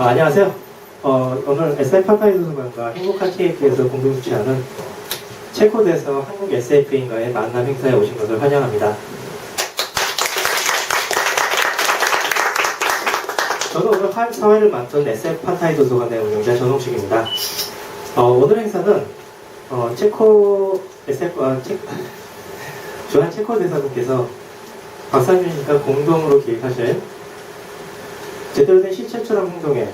아, 안녕하세요. 어, 오늘 SF 파파이 도서관과 행복한 KF에서 공동 주최하는 체코대에서 한국 SF인과의 만남 행사에 오신 것을 환영합니다. 저는 오늘 한 사회를 맡은 SF 파타이 도서관의 운영자 전홍식입니다. 어, 오늘 행사는 어, 체코 SF 어, 체, 조한 체코 대사님께서 박사님과 공동으로 기획하신 제대로 된 실체처럼 행동에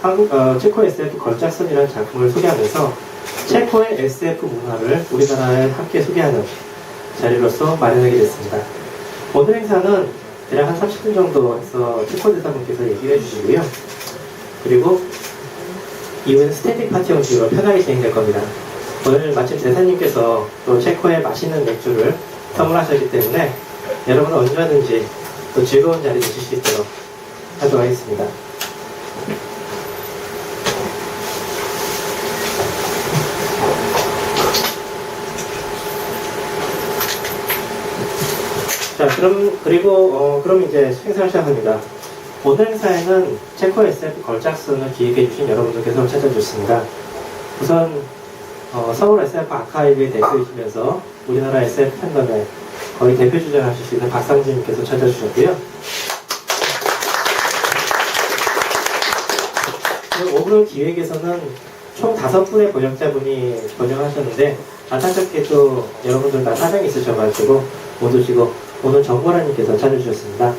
한국, 어, 체코 SF 걸작선이라는 작품을 소개하면서 체코의 SF 문화를 우리나라에 함께 소개하는 자리로서 마련하게 됐습니다. 오늘 행사는 대략 한 30분 정도 해서 체코 대사님께서 얘기를 해주시고요. 그리고 이후에는 스탠딩 파티 형식으로 편하게 진행될 겁니다. 오늘 마침 대사님께서 또 체코의 맛있는 맥주를 선물하셨기 때문에 여러분 언제든지 또 즐거운 자리 되실 수 있도록 하도록 하겠습니다. 자, 그럼 그리고 어, 그럼 이제 행사를 시작합니다. 오늘 행사에는 체코 SF 걸작선을 기획해주신 여러분들께서 찾아주셨습니다. 우선 어, 서울 SF 아카이브의 대표이시면서 우리나라 SF 팬덤의 거의 대표 주자를 하실 수 있는 박상진님께서 찾아주셨고요. 그 오늘 기획에서는 총 다섯 분의 번역자분이 번역하셨는데 안타깝게도 여러분들 다 사정이 있으셔가지고 못 오시고 오늘 정보라님께서 찾아주셨습니다.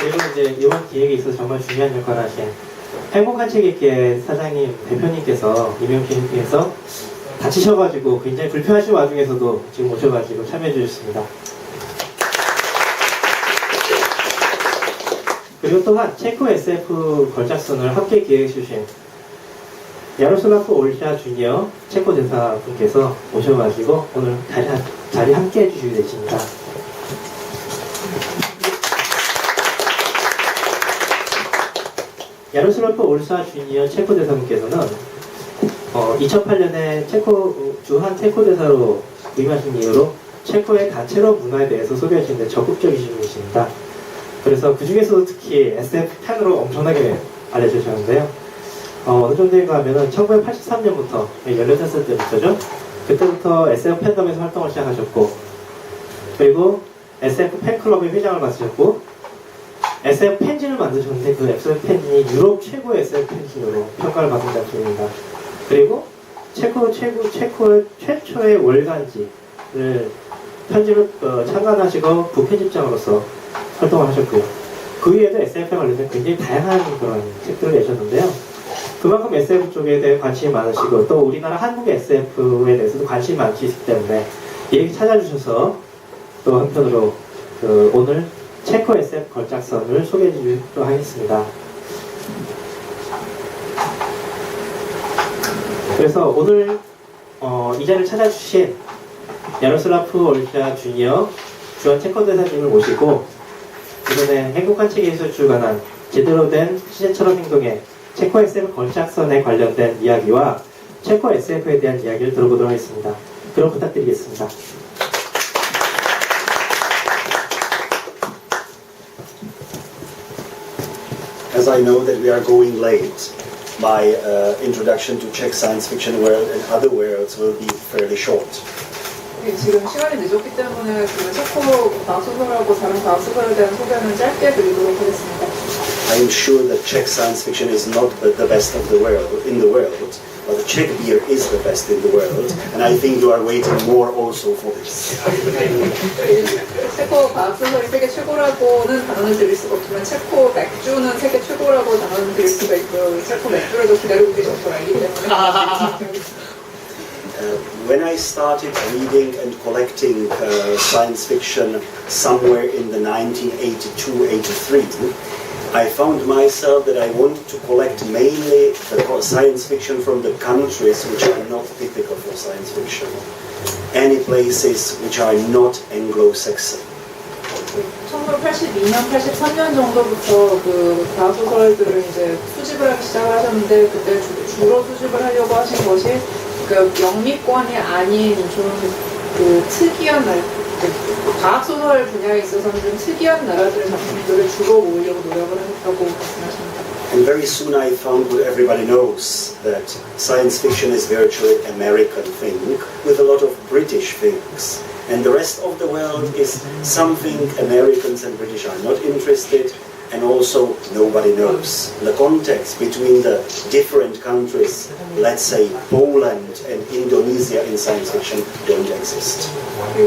그리고 이제 이번 기획에 있어서 정말 중요한 역할을 하신 행복한 책 읽기의 사장님 대표님께서 이명진님께서 다치셔가지고 굉장히 불편하신 와중에서도 지금 오셔가지고 참여해 주셨습니다. 그리고 또한 체코 SF 걸작선을 함께 기획해 주신 야로슬라프 올샤 주니어 체코 대사분께서 오셔가지고 오늘 자리, 자리 함께 해주시게 되십니다. 야로슬라프 올샤 주니어 체코 대사분께서는 어, 2008년에 체코 주한 체코 대사로 부임하신 이후로 체코의 단체로 문화에 대해서 소개하시는데 적극적이신 분이십니다. 그래서 그 중에서도 특히 SF 팬으로 엄청나게 알려주셨는데요. 어, 어느 정도인가 하면은 1983년부터 18살 때부터죠. 그때부터 SF 팬덤에서 활동을 시작하셨고 그리고 SF 팬클럽의 회장을 맡으셨고 SF 펜진을 만드셨는데 그 SF 펜진이 유럽 최고의 SF 펜진으로 평가를 받은 작품입니다. 그리고 체코 최고 체코의 최초의 월간지를 편집을 어, 참관하시고 부편집장으로서 활동을 하셨고요. 그 위에도 SF에 관련된 굉장히 다양한 그런 책들을 내셨는데요. 그만큼 SF 쪽에 대해 관심이 많으시고 또 우리나라 한국 SF에 대해서도 관심이 많으시기 때문에 이렇게 찾아주셔서 또 한편으로 그 오늘 체코 SF 걸작선을 소개해 드리도록 하겠습니다. 그래서 오늘 어, 이 자리를 찾아주신 야로슬라프 올샤 주니어 주한 체코 대사님을 모시고 이번에 행복한 책에서 출간한 제대로 된 시제처럼 행동의 체코 SF 걸작선에 관련된 이야기와 체코 SF에 대한 이야기를 들어보도록 하겠습니다. 그럼 부탁드리겠습니다. Uh. 네, 지금 시간이 늦었기 때문에 그 체코 과학소설하고 다른 과학소설에 대한 소개는 짧게 드리도록 하겠습니다. I am sure that Czech science fiction is not the, best of the world in the world, but the Czech beer is the best in the world, and I think you are waiting more also for this. 체코 과학소설이 세계 최고라고는 단언을 드릴 수가 없지만 체코 맥주는 세계 최고라고 단언을 드릴 수가 있고요. 체코 맥주를 기다리고 계신 걸 알기 때문에 Uh, when I started reading and collecting uh, science fiction somewhere in the 1982-83, I found myself that I wanted to collect mainly the co- science fiction from the countries which are not typical for science fiction. Any places which are not Anglo-Saxon. 1982년, 83년 정도부터 그 과학소설들을 이제 수집을 하기 시작을 하셨는데 그때 주, 주로 수집을 하려고 하신 것이 그 영미권이 아닌 좀 그 특이한 날- 과학 소설 분야에 있어서는 좀 특이한 나라들의 작품들을 주로 모으려고 노력을 했다고 말씀하십니다. And very soon I found what everybody knows that science fiction is virtually American thing with a lot of British things. And the rest of the world is something Americans and British are not interested And also nobody knows. The context between the different countries, let's say Poland and Indonesia in science fiction, don't exist.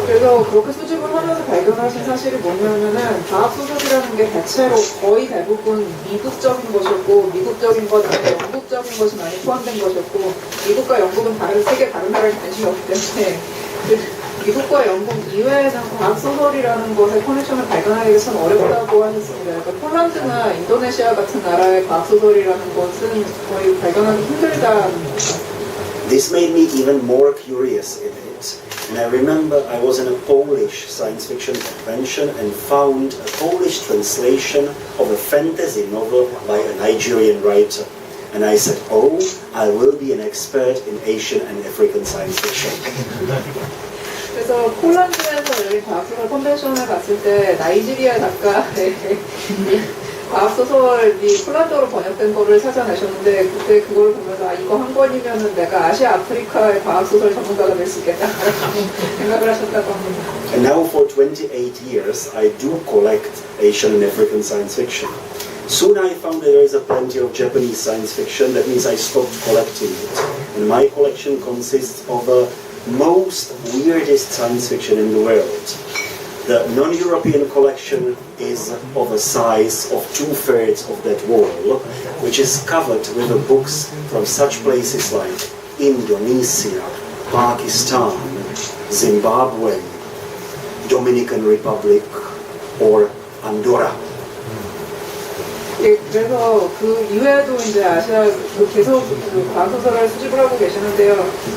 그래서 그렇게 수집을 하면서 발견하신 사실이 뭐냐면은 과학 소설이라는 게 대체로 거의 대부분 미국적인 것이었고 미국적인 것 영국적인 것이 많이 포함된 것이었고 미국과 영국은 다른 세계 다른 나라에 관심이 없기 때문에 그 미국과 영국 이외에는 과학 소설이라는 것의 커넥션을 발견하기가 참 어렵다고 하셨습니다. 그러니까 폴란드나 인도네시아 같은 나라의 과학 소설이라는 것은 거의 발견하기 힘들다는 This made me even more curious in it. And I remember I was in a Polish science fiction convention and found a Polish translation of a fantasy novel by a Nigerian writer. And I said, oh, I will be an expert in Asian and African science fiction. 그래서 폴란드에서 열린 과학소설 컨벤션을 갔을 때 나이지리아 작가의 과학소설이 폴란드어로 번역된 거를 찾아내셨는데 그때 그걸 보면서 아 이거 한 권이면은 내가 아시아 아프리카의 과학소설 전문가가 될 수 있겠다라고 생각을 하셨다고 합니다. And now for 28 years, I do collect Asian and African science fiction. Soon I found that there is a plenty of Japanese science fiction. That means I stopped collecting it. And my collection consists of the most weirdest science fiction in the world. The non-European collection is of a size of two-thirds of that wall, which is covered with the books from such places like Indonesia, Pakistan, Zimbabwe, Dominican Republic, or Andorra. 예, 그래서 그 이외에도 이제 아시아 그 계속 그 과학소설을 수집을 하고 계시는데요.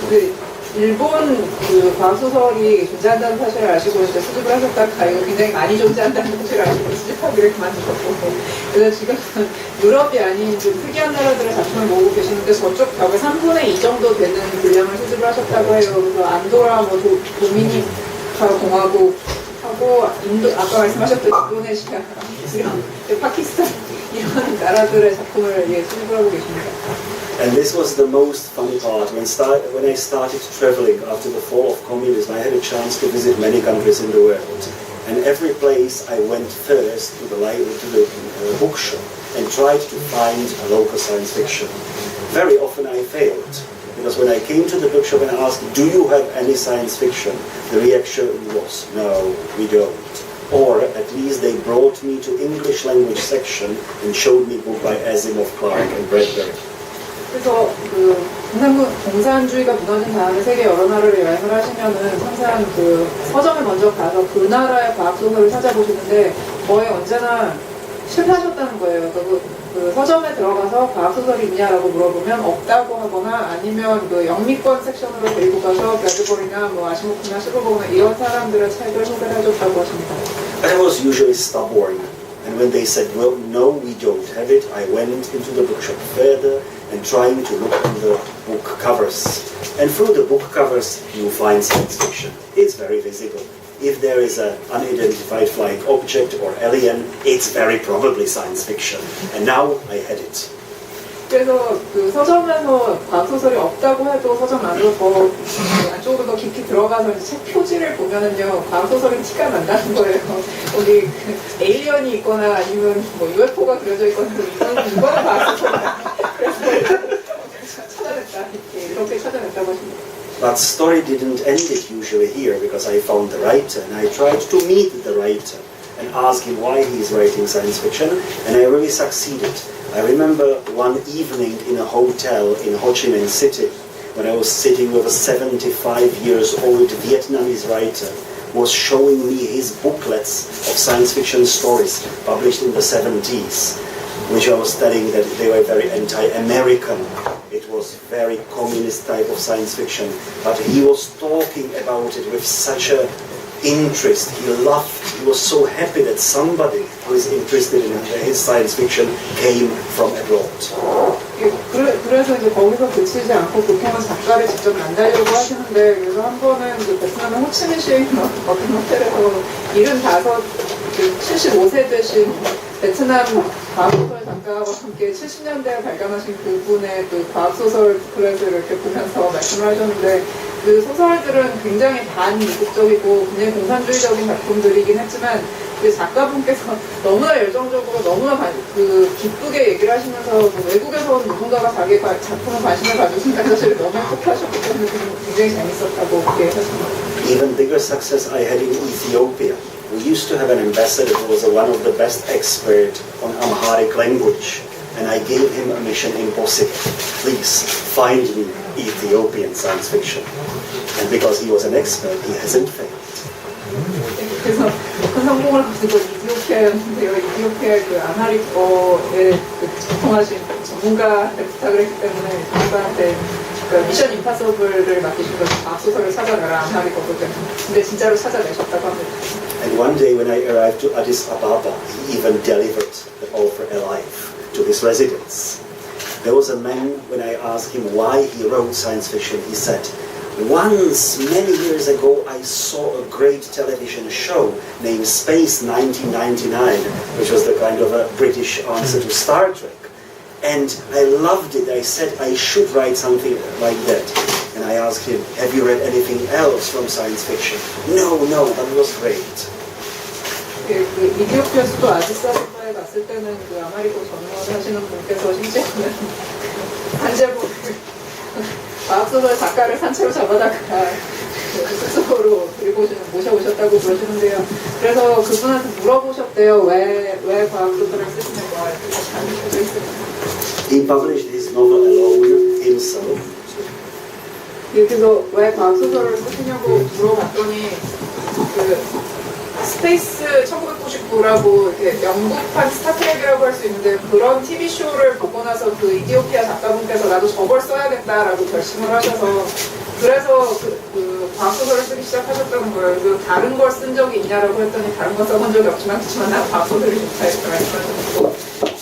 그 일본 그 과학소설이 존재한다는 사실을 아시고 이제 수집을 하셨다가 이거 굉장히 많이 존재한다는 사실을 아시고 수집하기를 그만두셨고 그래서 지금 유럽이 아닌 좀 특이한 나라들의 작품을 모으고 계시는데 저쪽 벽에 3분의 2 정도 되는 분량을 수집을 하셨다고 해요. 그래서 안도라, 뭐 도, 도미니카 공화국 하고 인도 아까 말씀하셨던 인도네시아, 이런 파키스탄 이런 나라들의 작품을 예, 수집을 하고 계십니다. And this was the most fun part. When, start, when I started traveling after the fall of communism, I had a chance to visit many countries in the world. And every place I went first to the, li- to the uh, bookshop and tried to find a local science fiction. Very often I failed. Because when I came to the bookshop and asked, do you have any science fiction? The reaction was, no, we don't. Or at least they brought me to English language section and showed me book by Asimov, Clark and Bradbury. 그래서 그 공산군 공산주의가 무너진 다음에 세계 여러 나라를 여행을 하시면은 항상 그 서점에 먼저 가서 그 나라의 과학 소설을 찾아보시는데 거의 언제나 실패하셨다는 거예요. 그, 그 서점에 들어가서 과학 소설이 있냐라고 물어보면 없다고 하거나 아니면 그 영미권 섹션으로 데리고 가서 베드볼이나 뭐 아시모프나 실버버나 이런 사람들의 책을 소개를 해줬다고 하십니다. I was usually stubborn. And when they said, well, no, we don't have it, I went into the bookshop further and trying to look on the book covers. And through the book covers, you find science fiction. It's very visible. If there is an unidentified flying object or alien, it's very probably science fiction. And now I had it. 그래서 그 서점에서 과학소설이 없다고 해도 서점 안으로 더그 안쪽으로 더 깊이 들어가서 책 표지를 보면은요 과학소설이 티가 난다는 거예요. 그 에일리언이 있거나 아니면 뭐 UFO가 그려져 있거나 이거는 이거는 과학소설 But story didn't end it usually here because I found the writer and I tried to meet the writer and ask him why he's writing science fiction and I really succeeded. I remember one evening in a hotel in Ho Chi Minh City when I was sitting with a 75 years old Vietnamese writer was showing me his booklets of science fiction stories published in the 70s which I was studying that they were very anti-American It was very communist type of science fiction, but he was talking about it with such a interest. He loved. He was so happy that somebody who is interested in his science fiction came from abroad. 예, 그래, 그래서 이제 거기서 그치지 않고 보통은 작가를 직접 만나려고 하시는데 그래서 한 번은 그 베트남의 호치민시 어떤 호텔에서 75, 그 75세 되신 베트남 과학소설 작가와 함께 70년대에 발간하신 그분의 그 과학소설 클래스를 이렇게 보면서 말씀을 하셨는데 그 소설들은 굉장히 반이국적이고 굉장히 공산주의적인 작품들이긴 했지만 그 작가분께서 너무나 열정적으로 너무나 관- 그 기쁘게 얘기를 하시면서 그 외국에서 온 누군가가 자기 과- 작품에 관심을 가져준다는 사실을 너무 행복하셨기 때문에 굉장히 재밌었다고 그렇게 하셨습니다. Even bigger success I had in Ethiopia. We used to have an ambassador who was one of the best expert on Amharic language. And I gave him a mission impossible. Please find me Ethiopian science fiction. And because he was an expert, he hasn't failed. 그래서 큰 성공을 거둔 건 이디오피아였는데요. 이디오피아의 그 아마리꺼에 그 전통하신 전문가한테 부탁을 했기 때문에 전문가한테 그 미션 임파서블을 맡기신 거죠. 앞소설을 찾아내라 아마리꺼도 때문에. 근데 진짜로 찾아내셨다고 합니다. And one day when I arrived to Addis Ababa, he even delivered the offer alive to his residence. There was a man, when I asked him why he wrote science fiction, he said, Once, many years ago, I saw a great television show named Space 1999, which was the kind of a British answer to Star Trek. And I loved it. I said I should write something like that. And I asked him, Have you read anything else from science fiction? No, no, that was great. 그, 그 이디오피아 수도 아디사바에 갔을 때는 그 아마리코 전문하시는 분께서 실제로는 산제복 과학소설 작가를 산채로 잡아다가 그 숙소로 데리고 오시는 모셔오셨다고 그러시는데요. 그래서 그분한테 물어보셨대요. 왜, 왜 과학소설을 쓰시는가. He published his novel alone himself. 그래서 왜 과학소설을 쓰시냐고 물어봤더니 그 스페이스 1999라고 이렇게 영국판 스타트rek이라고 할 수 있는데 그런 TV 쇼를 보고 나서 그 이디오피아 작가분께서 나도 저걸 써야겠다라고 결심을 하셔서 그래서 그, 그 과학소설을 쓰기 시작하셨다는 거예요. 그 다른 걸 쓴 적이 있냐라고 했더니 다른 거 써본 적이 없지만 그렇지만 난 과학소설이 좋다 이렇게 말씀하셨고